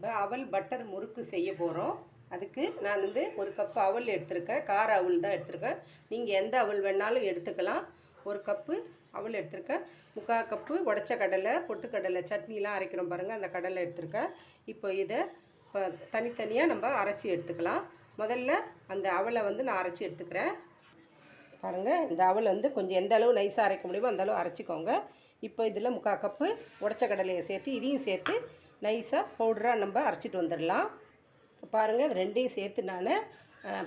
இப்போ அவல் பட்டர் முறுக்கு செய்ய போகிறோம் அதுக்கு நான் வந்து ஒரு கப்பு அவல் எடுத்திருக்கேன். கார அவல் தான் எடுத்திருக்கேன். நீங்கள் எந்த அவல் வேணாலும் எடுத்துக்கலாம். ஒரு கப்பு அவல் எடுத்திருக்கேன். முக்கால் கப்பு உடச்ச கடலை பொட்டுக்கடலை சட்னிலாம் அரைக்கிறோம் பாருங்கள் அந்த கடலை எடுத்திருக்கேன். இப்போ இதை இப்போ தனித்தனியாக நம்ம அரைச்சி எடுத்துக்கலாம். முதல்ல அந்த அவலை வந்து நான் அரைச்சி எடுத்துக்கிறேன். பாருங்கள் இந்த அவல் வந்து கொஞ்சம் எந்த அளவு நைஸாக அரைக்க முடியுமோ அந்த அளவு அரைச்சிக்கோங்க. இப்போ இதில் முக்கால் கப்பு உடச்ச கடலையை சேர்த்து இதையும் சேர்த்து நைஸாக பவுடராக நம்ம அரைச்சிட்டு வந்துடலாம். இப்போ பாருங்கள் இது ரெண்டையும் சேர்த்து நான்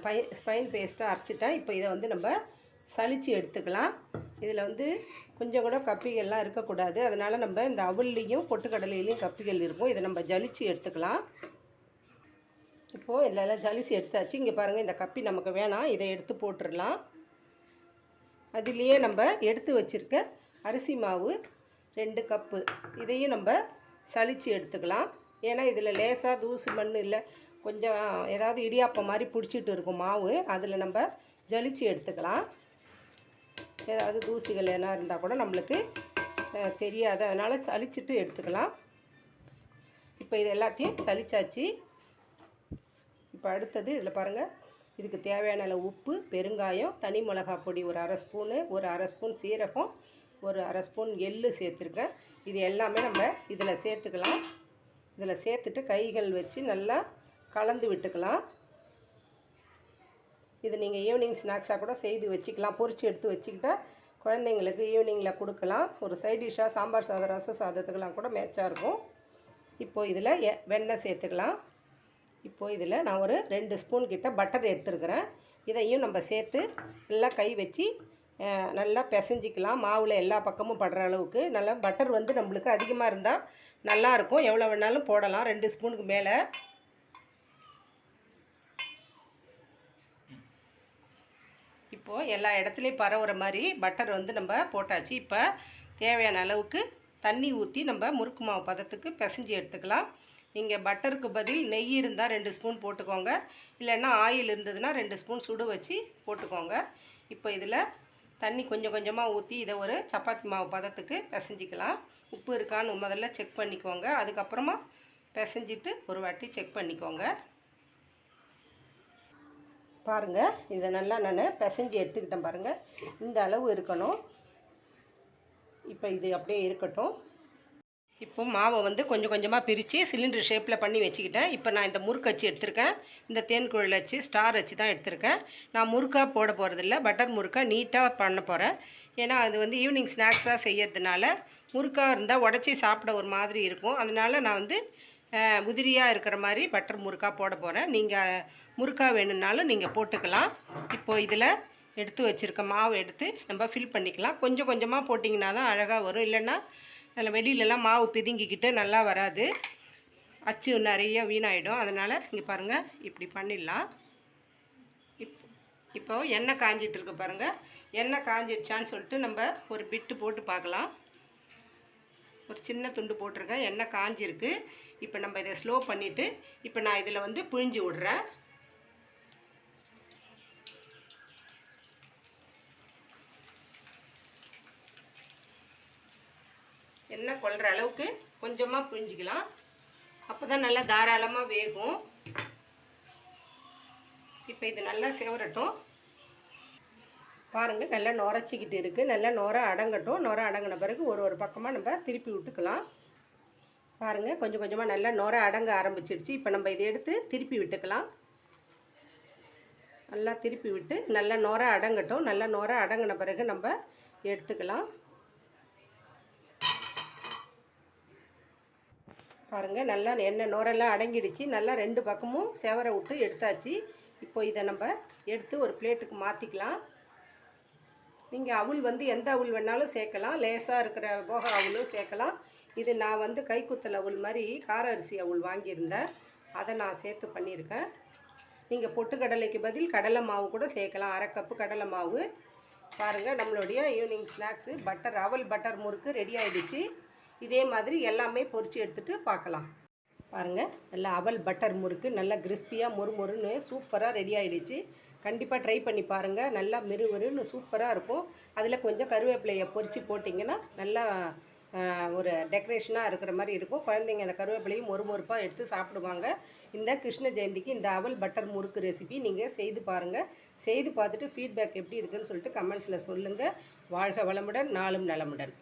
பை ஸ்பைன் பேஸ்ட்டாக அரைச்சிட்டேன். இப்போ இதை வந்து நம்ம சளிச்சு எடுத்துக்கலாம். இதில் வந்து கொஞ்சம் கூட கப்பிகள்லாம் இருக்கக்கூடாது. அதனால் நம்ம இந்த அவுள்லேயும் பொட்டுக்கடலையிலையும் கப்பிகள் இருக்கும். இதை நம்ம ஜலிச்சு எடுத்துக்கலாம். இப்போது இதில் எல்லாம் ஜலிச்சு எடுத்தாச்சு. இங்கே பாருங்கள் இந்த கப்பி நமக்கு வேணாம். இதை எடுத்து போட்டுடலாம். அதுலேயே நம்ம எடுத்து வச்சுருக்க அரிசி மாவு ரெண்டு கப்பு. இதையும் நம்ம சளிச்சு எடுத்துக்கலாம். ஏன்னா இதில் லேசாக தூசு மண் இல்லை கொஞ்சம் ஏதாவது இடியாப்பம் மாதிரி பிடிச்சிட்டு இருக்கும் மாவு. அதில் நம்ம ஜலிச்சு எடுத்துக்கலாம். ஏதாவது தூசிகள் எதனா இருந்தால் கூட நம்மளுக்கு தெரியாது. அதனால் சளிச்சிட்டு எடுத்துக்கலாம். இப்போ இது எல்லாத்தையும் சளிச்சாச்சு. இப்போ அடுத்தது இதில் பாருங்கள் இதுக்கு தேவையான அளவு உப்பு பெருங்காயம் தனி மிளகாய் பொடி ஒரு அரை ஸ்பூனு ஒரு அரை ஸ்பூன் சீரகம் ஒரு அரை ஸ்பூன் எள்ளு சேர்த்துருக்கேன். இது எல்லாமே நம்ம இதில் சேர்த்துக்கலாம். இதில் சேர்த்துட்டு கைகள் வச்சு நல்லா கலந்து விட்டுக்கலாம். இது நீங்கள் ஈவினிங் ஸ்நாக்ஸாக கூட செய்து வச்சுக்கலாம். பொறிச்சு எடுத்து வச்சுக்கிட்டா குழந்தைங்களுக்கு ஈவினிங்கில் கொடுக்கலாம். ஒரு சைட் டிஷ்ஷாக சாம்பார் சாதம் ரச சாதத்துக்கெல்லாம் கூட மேட்சாக இருக்கும். இப்போது இதில் எ- வெண்ணெய் சேர்த்துக்கலாம். இப்போது இதில் நான் ஒரு ரெண்டு ஸ்பூன் கிட்ட பட்டர் எடுத்துருக்கிறேன். இதையும் நம்ம சேர்த்து நல்லா கை வச்சு நல்லா பிசைஞ்சிக்கலாம். மாவில் எல்லா பக்கமும் படுற அளவுக்கு. நல்லா பட்டர் வந்து நம்மளுக்கு அதிகமாக இருந்தால் நல்லாயிருக்கும் எவ்வளோ வேணாலும் போடலாம். ரெண்டு ஸ்பூனுக்கு மேலே. இப்போது எல்லா இடத்துலையும் பரவுற மாதிரி பட்டர் வந்து நம்ம போட்டாச்சு. இப்போ தேவையான அளவுக்கு தண்ணி ஊற்றி நம்ம முறுக்கு மாவு பதத்துக்கு பிசைஞ்சு எடுத்துக்கலாம். நீங்கள் பட்டருக்கு பதில் நெய் இருந்தால் ரெண்டு ஸ்பூன் போட்டுக்கோங்க. இல்லைன்னா ஆயில் இருந்ததுன்னா ரெண்டு ஸ்பூன் சுடு வச்சு போட்டுக்கோங்க. இப்போ இதில் தண்ணி கொஞ்சம் கொஞ்சமாக ஊற்றி இதை ஒரு சப்பாத்தி மாவு பதத்துக்கு பிசைஞ்சிக்கலாம். உப்பு இருக்கான்னு முதல்ல செக் பண்ணிக்கோங்க. அதுக்கப்புறமா பிசைஞ்சிட்டு ஒரு வாட்டி செக் பண்ணிக்கோங்க. பாருங்கள் இதை நல்லா நான் பிசைஞ்சு எடுத்துக்கிட்டேன் பாருங்கள் இந்த அளவு இருக்கணும். இப்போ இது அப்படியே இருக்கட்டும். இப்போ மாவை வந்து கொஞ்சம் கொஞ்சமாக பிரித்து சிலிண்டர் ஷேப்பில் பண்ணி வச்சுக்கிட்டேன். இப்போ நான் இந்த முறுக்கு அச்சு எடுத்திருக்கேன். இந்த தேன் குழல் அச்சு ஸ்டார் அச்சு தான் எடுத்திருக்கேன். நான் முறுக்காக போட போகிறதில்ல பட்டர் முறுக்காக நீட்டாக பண்ண போகிறேன் ஏன்னா அது வந்து ஈவினிங் ஸ்நாக்ஸாக செய்யறதுனால முறுக்காக இருந்தால் உடச்சி சாப்பிட ஒரு மாதிரி இருக்கும். அதனால நான் வந்து உதிரியாக இருக்கிற மாதிரி பட்டர் முறுக்கா போட போகிறேன் நீங்கள் முறுக்கா வேணும்னாலும் நீங்கள் போட்டுக்கலாம். இப்போ இதில் எடுத்து வச்சுருக்க மாவு எடுத்து நம்ம ஃபில் பண்ணிக்கலாம். கொஞ்சம் கொஞ்சமாக போட்டிங்கன்னா தான் அழகாக வரும். இல்லைன்னா அதில் வெளியிலலாம் மாவு பிதுங்கிக்கிட்டு நல்லா வராது. அச்சு நிறைய வீணாயிடும். அதனால் இங்கே பாருங்கள் இப்படி பண்ணிடலாம். இப் இப்போ எண்ணெய் காஞ்சிட்ருக்கு பாருங்கள் எண்ணெய் காஞ்சிடுச்சான்னு சொல்லிட்டு நம்ம ஒரு பிட்டு போட்டு பார்க்கலாம். ஒரு சின்ன துண்டு போட்டிருக்கேன். எண்ணெய் காஞ்சிருக்கு. இப்போ நம்ம இதை ஸ்லோ பண்ணிவிட்டு இப்போ நான் இதில் வந்து பிழிஞ்சு விட்றேன். எண்ணெய் கொள்கிற அளவுக்கு கொஞ்சமாக புரிஞ்சிக்கலாம் அப்போ தான் நல்லா தாராளமாக வேகும். இப்போ இது நல்லா செவரட்டும். பாருங்கள் நல்லா நுரைச்சிக்கிட்டு இருக்குது நல்லா நுர அடங்கட்டும். நுர அடங்கின பிறகு ஒரு ஒரு பக்கமாக நம்ம திருப்பி விட்டுக்கலாம். பாருங்கள் கொஞ்சம் கொஞ்சமாக நல்லா நுர அடங்க ஆரம்பிச்சிடுச்சு இப்போ நம்ம இதை எடுத்து திருப்பி விட்டுக்கலாம். நல்லா திருப்பி விட்டு நல்லா நுர அடங்கட்டும். நல்லா நுர அடங்கின பிறகு நம்ம எடுத்துக்கலாம். பாருங்கள் நல்லா எண்ணெய் நுரெல்லாம் அடங்கிடுச்சு. நல்லா ரெண்டு பக்கமும் செவரை விட்டு எடுத்தாச்சு. இப்போ இதை நம்ம எடுத்து ஒரு பிளேட்டுக்கு மாற்றிக்கலாம் நீங்கள் அவுள் வந்து எந்த அவுள் வேணாலும் சேர்க்கலாம். லேசாக இருக்கிற போக அவுளும் சேர்க்கலாம். இது நான் வந்து கைக்குத்தல் அவுள் மாதிரி கார அரிசி அவுள் வாங்கியிருந்தேன். அதை நான் சேர்த்து பண்ணியிருக்கேன். நீங்கள் பொட்டுக்கடலைக்கு பதில் கடலை மாவு கூட சேர்க்கலாம். அரை கப்பு கடலை மாவு. பாருங்கள் நம்மளுடைய ஈவினிங் ஸ்நாக்ஸு. பட்டர் அவல் பட்டர் முறுக்கு ரெடி ஆகிடுச்சு இதே மாதிரி எல்லாமே பொறிச்சு எடுத்துகிட்டு பார்க்கலாம். பாருங்கள் நல்லா அவல் பட்டர் முறுக்கு நல்லா கிறிஸ்பியாக மொறுமொறுன்னு சூப்பராக ரெடி ஆகிடுச்சு கண்டிப்பாக ட்ரை பண்ணி பாருங்கள் நல்லா மிருமிருன்னு சூப்பராக இருக்கும். அதில் கொஞ்சம் கருவேப்பிலையை பொறிச்சு போட்டிங்கன்னா நல்லா ஒரு டெக்கரேஷனாக இருக்கிற மாதிரி இருக்கும். குழந்தைங்க அந்த கருவேப்பிலையும் மொறு மொறுப்பாக எடுத்து சாப்பிடுவாங்க. இந்த கிருஷ்ண ஜெயந்திக்கு இந்த அவல் பட்டர் முறுக்கு ரெசிபி நீங்கள் செய்து பாருங்கள் செய்து பார்த்துட்டு ஃபீட்பேக் எப்படி இருக்குன்னு சொல்லிட்டு கமெண்ட்ஸில் சொல்லுங்கள் வாழ்க வளமுடன் நாளும் நலமுடன்.